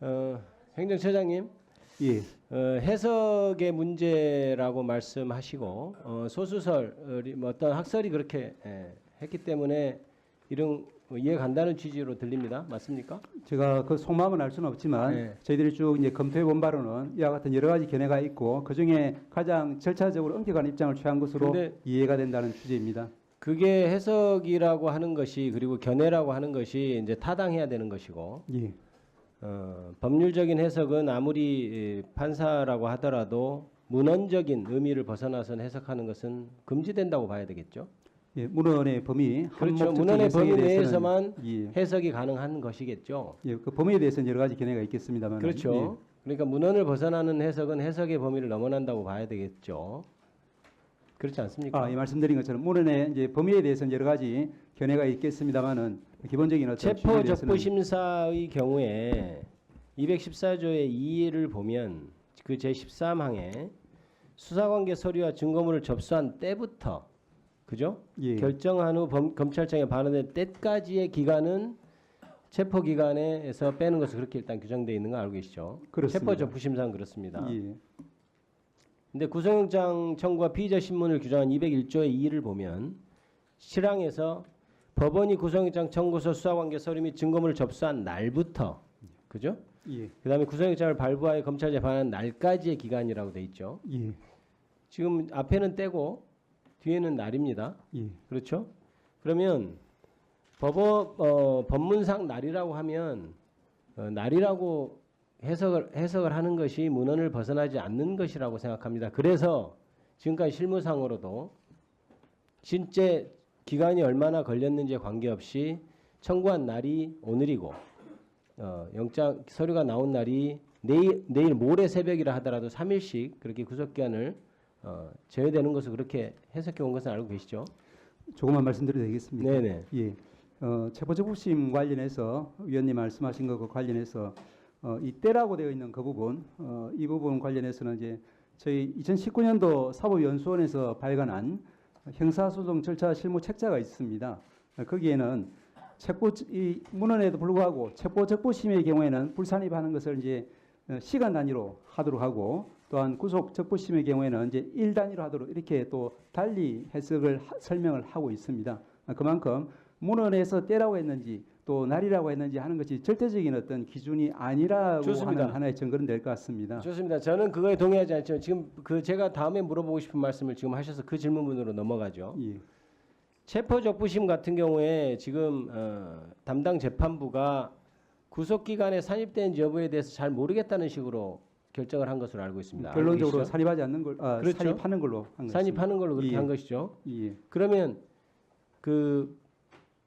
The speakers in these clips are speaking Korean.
어, 행정처장님 예. 어, 해석의 문제라고 말씀하시고 어, 소수설이 뭐 어떤 학설이 그렇게 예, 했기 때문에 이런 뭐 이해 간다는 취지로 들립니다. 맞습니까? 제가 그 속마음은 알 수는 없지만 네. 저희들이 쭉 이제 검토해 본 바로는 이와 같은 여러 가지 견해가 있고 그 중에 가장 절차적으로 엄격한 입장을 취한 것으로 이해가 된다는 취지입니다. 그게 해석이라고 하는 것이 그리고 견해라고 하는 것이 이제 타당해야 되는 것이고 예. 어, 법률적인 해석은 아무리 예, 판사라고 하더라도 문헌적인 의미를 벗어나서 해석하는 것은 금지된다고 봐야 되겠죠. 예. 문헌의 범위 한 그렇죠. 문헌의 범위 내에서만 예. 해석이 가능한 것이겠죠. 예. 그 범위에 대해서는 여러 가지 견해가 있겠습니다만 그렇죠. 그러니까 문헌을 벗어나는 해석은 해석의 범위를 넘어난다고 봐야 되겠죠. 그렇지 않습니까? 아, 예, 말씀드린 것처럼 문헌의 이제 범위에 대해서는 여러 가지 견해가 있겠습니다만은 기본적인 어떤 체포 적부 심사의 경우에 214조의 2를 보면 그 제 13항에 수사관계 서류와 증거물을 접수한 때부터 그죠? 예. 결정한 후 범- 검찰청에 반환된 때까지의 기간은 체포 기간에서 빼는 것을 그렇게 일단 규정되어 있는 거 알고 계시죠? 그렇습니다. 체포 적부 심사는 그렇습니다. 예. 근데 구속영장 청구와 피의자 신문을 규정한 201조의 2를 보면 실항에서 법원이 구속영장 청구서 수사관계 서류 및 증거물을 접수한 날부터 그죠? 예. 그다음에 구속영장을 발부하여 검찰에 반한 날까지의 기간이라고 돼 있죠. 예. 지금 앞에는 떼고 뒤에는 날입니다. 예. 그렇죠? 그러면 법원 어, 법문상 날이라고 하면 어, 날이라고 해석을 해석을 하는 것이 문헌을 벗어나지 않는 것이라고 생각합니다. 그래서 지금까지 실무상으로도 실제 기간이 얼마나 걸렸는지에 관계없이 청구한 날이 오늘이고 어, 영장 서류가 나온 날이 내일 내일 모레 새벽이라 하더라도 3일씩 그렇게 구속 기간을 어, 제외되는 것을 그렇게 해석해 온 것은 알고 계시죠? 조금만 말씀드려도 되겠습니까? 네네. 예. 어, 체포적부심 관련해서 위원님 말씀하신 것과 관련해서 어, 이 때라고 되어 있는 그 부분, 어, 이 부분 관련해서는 이제 저희 2019년도 사법연수원에서 발간한 형사소송 절차 실무 책자가 있습니다. 어, 거기에는 체포 이 문헌에도 불구하고 체포 적부 심의 경우에는 불산입하는 것을 이제 어, 시간 단위로 하도록 하고 또한 구속 적부 심의 경우에는 이제 일 단위로 하도록 이렇게 또 달리 해석을 하- 설명을 하고 있습니다. 아, 그만큼 문헌에서 때라고 했는지 또 날이라고 했는지 하는 것이 절대적인 어떤 기준이 아니라고 좋습니다. 하는 하나의 증거는 될 것 같습니다. 좋습니다. 저는 그거에 동의하지 않지만 지금 그 제가 다음에 물어보고 싶은 말씀을 지금 하셔서 그 질문으로 넘어가죠. 예. 체포적부심 같은 경우에 지금 어, 담당 재판부가 구속 기간에 산입되는지 여부에 대해서 잘 모르겠다는 식으로 결정을 한 것으로 알고 있습니다. 알고 결론적으로? 산입하지 않는 걸, 아, 그렇죠. 산입하는 걸로. 산입하는 걸로 그렇게 예. 한 것이죠. 예. 그러면 그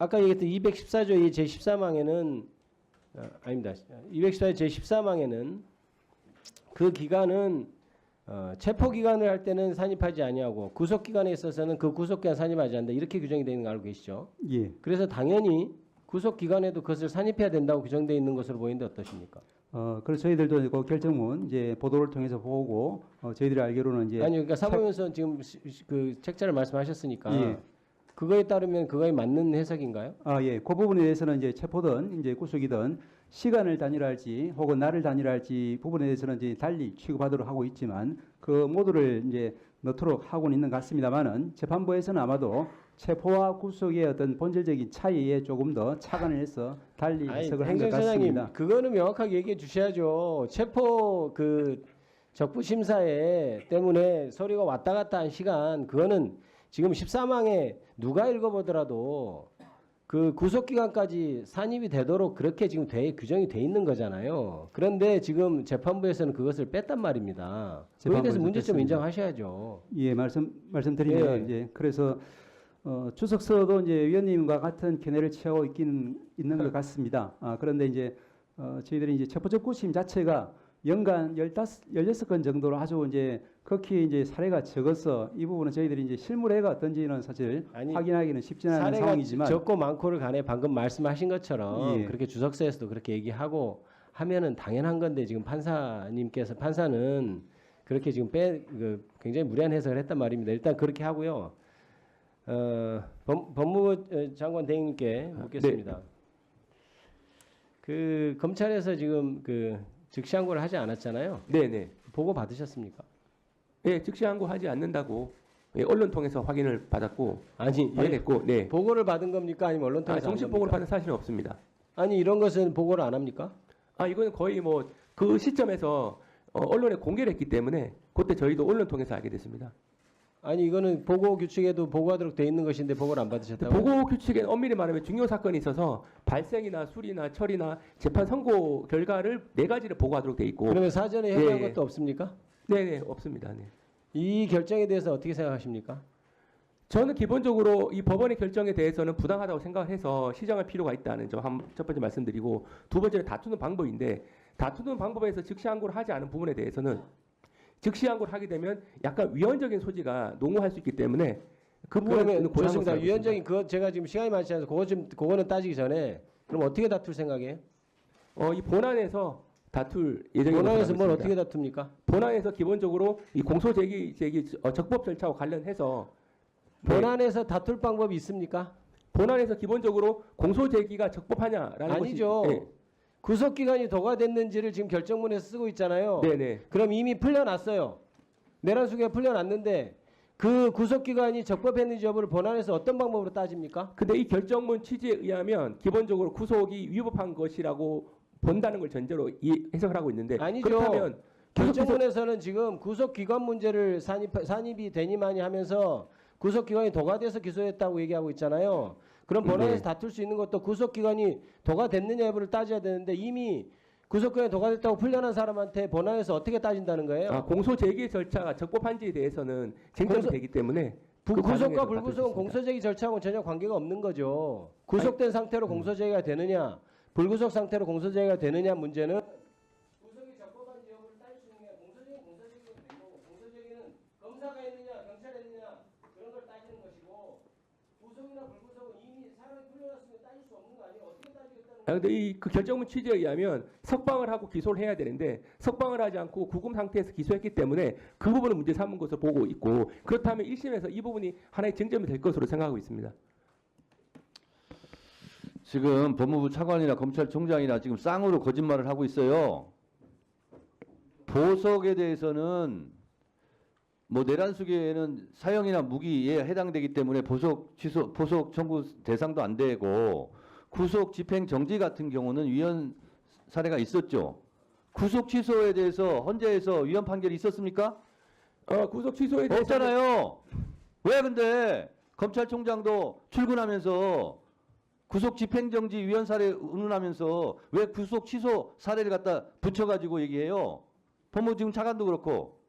아까 얘기했던 214조의 제13항에는 어, 아닙니다. 214조 제13항에는 그 기간은 어, 체포 기간을 할 때는 산입하지 아니하고 구속 기간에 있어서는 그 구속 기간 산입하지 않는다 이렇게 규정이 되어 있는 거 알고 계시죠? 예. 그래서 당연히 구속 기간에도 그것을 산입해야 된다고 규정되어 있는 것으로 보이는데 어떠십니까? 어, 그래서 저희들도 그 결정문 이제 보도를 통해서 보고 어, 저희들이 알기로는 이제 아니 그러니까 사법연수원 지금 시- 그 책자를 말씀하셨으니까 예. 그거에 따르면 그거에 맞는 해석인가요? 아, 예. 그 부분에 대해서는 이제 체포든 이제 구속이든 시간을 단일할지 혹은 날을 단일할지 부분에 대해서는 이제 달리 취급하도록 하고 있지만 그 모두를 이제 넣도록 하고는 있는 것 같습니다만은 재판부에서는 아마도 체포와 구속의 어떤 본질적인 차이에 조금 더 차관을 해서 달리 해석을 한 것 같습니다. 그거는 명확하게 얘기해 주셔야죠. 체포 그 적부 심사에 때문에 서류가 왔다 갔다 한 시간 그거는 지금 13항에 누가 읽어보더라도 그 구속 기간까지 산입이 되도록 그렇게 지금 돼 규정이 돼 있는 거잖아요. 그런데 지금 재판부에서는 그것을 뺐단 말입니다. 그거에 대해서 문제점. 인정하셔야죠. 예, 말씀 말씀드리면 예. 이제 그래서 어, 주석서도 이제 위원님과 같은 견해를 취하고 있기는 있는 것 같습니다. 아, 그런데 이제 어, 저희들이 이제 체포적 구심 자체가 연간 15, 16건 정도로 아주 이제 극히 이제 사례가 적어서 이 부분은 저희들이 이제 실무례가 어떤지는 사실 아니, 확인하기는 쉽지 않은 사례가 상황이지만 적고 많고를 간에 방금 말씀하신 것처럼 예. 그렇게 주석서에서도 그렇게 얘기하고 하면은 당연한 건데 지금 판사님께서 판사는 그렇게 지금 빼 그, 굉장히 무리한 해석을 했단 말입니다. 일단 그렇게 하고요. 어, 법, 법무부 어, 장관 대행님께 묻겠습니다. 그 검찰에서 지금 그 즉시 항고를 하지 않았잖아요. 네네. 보고 받으셨습니까? 예, 즉시 항고하지 않는다고 예, 언론 통해서 확인을 받았고 아니 예, 확인했고, 네. 보고를 받은 겁니까 아니면 언론 아, 통해서 정식 한 보고를? 받은 사실은 없습니다. 아니 이런 것은 보고를 안 합니까? 아, 이거는 거의 뭐 그 시점에서 어, 언론에 공개를 했기 때문에 그때 저희도 언론 통해서 알게 됐습니다. 아니 이거는 보고 규칙에도 보고하도록 돼 있는 것인데 보고를 안 받으셨다고? 보고 규칙에 엄밀히 말하면 중요 사건이 있어서 발생이나 수리나 처리나 재판 선고 결과를 네 가지를 보고하도록 돼 있고, 그러면 사전에 협의한 예, 예. 것도 없습니까? 네네 없습니다. 네. 이 결정에 대해서 어떻게 생각하십니까? 저는 기본적으로 이 법원의 결정에 대해서는 부당하다고 생각을 해서 시정할 필요가 있다는 점 첫 번째 말씀드리고 두 번째는 다투는 방법인데 다투는 방법에서 즉시 항고를 하지 않은 부분에 대해서는 즉시 항고를 하게 되면 약간 위헌적인 소지가 농후할 수 있기 때문에 그 부분은. 생각하고 위원장님 그거 제가 지금 시간이 많지 않아서 그거 좀 그거는 따지기 전에 그럼 어떻게 다툴 생각이에요? 어, 이 본안에서 다툴 예정이라고 본안에서 뭘 어떻게. 다툽니까? 본안에서 기본적으로 이 공소 제기 제기 어, 적법 절차와 관련해서 네, 본안에서 다툴 방법이 있습니까? 본안에서 기본적으로 공소 제기가 적법하냐라는 아니죠. 것이 구속 기간이 도가 됐는지를 지금 결정문에서 쓰고 있잖아요. 네, 네. 그럼 이미 풀려났어요. 내란 수기가 풀려났는데 그 구속 기간이 적법했는지 여부를 본안에서 어떤 방법으로 따집니까? 근데 이 결정문 취지에 의하면 기본적으로 구속이 위법한 것이라고 본다는 걸 전제로 이 해석을 하고 있는데 아니죠. 그렇다면 결정문에서는 지금 구속 기간 문제를 산입 산입이 되니만이 하면서 구속 기간이 도가 돼서 기소했다고 얘기하고 있잖아요. 그럼 본안에서 네. 다툴 수 있는 것도 구속 기간이 도가 됐느냐 여부를 따져야 되는데 이미 구속 기간이 도가 됐다고 풀려난 사람한테 본안에서 어떻게 따진다는 거예요? 아, 공소 제기 절차가 적법한지에 대해서는 쟁점이 공소- 되기 때문에 부- 그 구속과 불구속은 있습니다. 공소 제기 절차하고 전혀 관계가 없는 거죠. 구속된 상태로 공소 제기가 되느냐, 불구속 상태로 공소제기가 되느냐 문제는 구속이 적법한지 여부를 따질 수 있는 게 공소제기가 된 거고 공소제기는 검사가 했느냐, 경찰이 했느냐 그런 걸 따지는 것이고 구속이나 불구속은 이미 사람이 풀려났으면 따질 수 없는 거 아니에요? 어떻게 따지겠다는 아, 근데 이 그 결정문 취지에 의하면 석방을 하고 기소를 해야 되는데 석방을 하지 않고 구금 상태에서 기소했기 때문에 그 부분은 문제 삼은 것으로 보고 있고 그렇다면 1심에서 이 부분이 하나의 쟁점이 될 것으로 생각하고 있습니다. 지금 법무부 차관이나 검찰총장이나 지금 쌍으로 거짓말을 하고 있어요. 보석에 대해서는 뭐 내란수계에는 사형이나 무기에 해당되기 때문에 보석 취소 보석 청구 대상도 안 되고 구속 집행 정지 같은 경우는 위헌 사례가 있었죠. 구속 취소에 대해서 헌재에서 위헌 판결이 있었습니까? 어, 구속 취소에 대해서 없잖아요. 왜 근데 검찰총장도 출근하면서 구속 집행정지 위헌 사례 운운하면서 왜 구속 취소 사례를 갖다 붙여가지고 얘기해요? 법무 지금 차관도 그렇고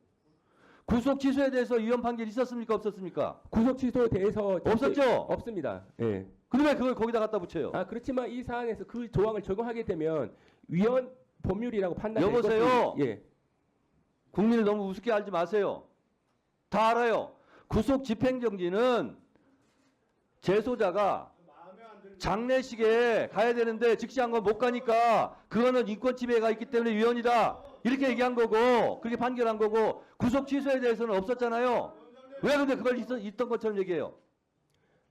구속 취소에 대해서 위헌 판결 있었습니까 없었습니까? 구속 취소에 대해서 없었죠? 없습니다. 예. 근데 왜 그걸 거기다 갖다 붙여요? 아 그렇지만 이 사안에서 그 조항을 적용하게 되면 위헌 법률이라고 판단될 여보세요? 예. 국민을 너무 우습게 알지 마세요. 다 알아요. 구속 집행정지는 재소자가 장례식에 가야 되는데 즉시한 건 못 가니까 그거는 인권 침해가 있기 때문에 위헌이다. 이렇게 얘기한 거고 그렇게 판결한 거고 구속 취소에 대해서는 없었잖아요. 왜 근데 그걸 있, 있던 것처럼 얘기해요?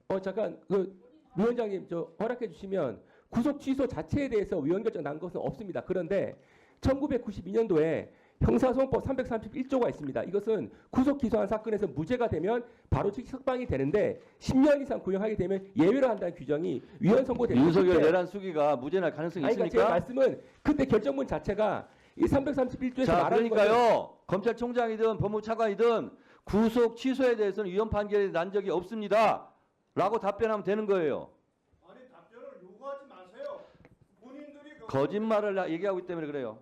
어 잠깐 그 위원장님 저 허락해 주시면 구속 취소 자체에 대해서 위헌 결정 난 것은 없습니다. 그런데 1992년도에 형사소송법 331조가 있습니다. 이것은 구속 기소한 사건에서 무죄가 되면 바로 즉시 석방이 되는데 10년 이상 구형하게 되면 예외로 한다는 규정이 위헌 선고되는 윤석열 내란 수기가 무죄 날 가능성이 아니, 그러니까 제 있습니까? 말씀은 그때 결정문 자체가 이 331조에서 자, 말하는 그러니까요. 검찰총장이든 법무차관이든 구속 취소에 대해서는 위헌 판결이 난 적이 없습니다. 라고 답변하면 되는 거예요. 아니 답변을 요구하지 마세요. 본인들이 그 거짓말을 얘기하고 있기 때문에 그래요.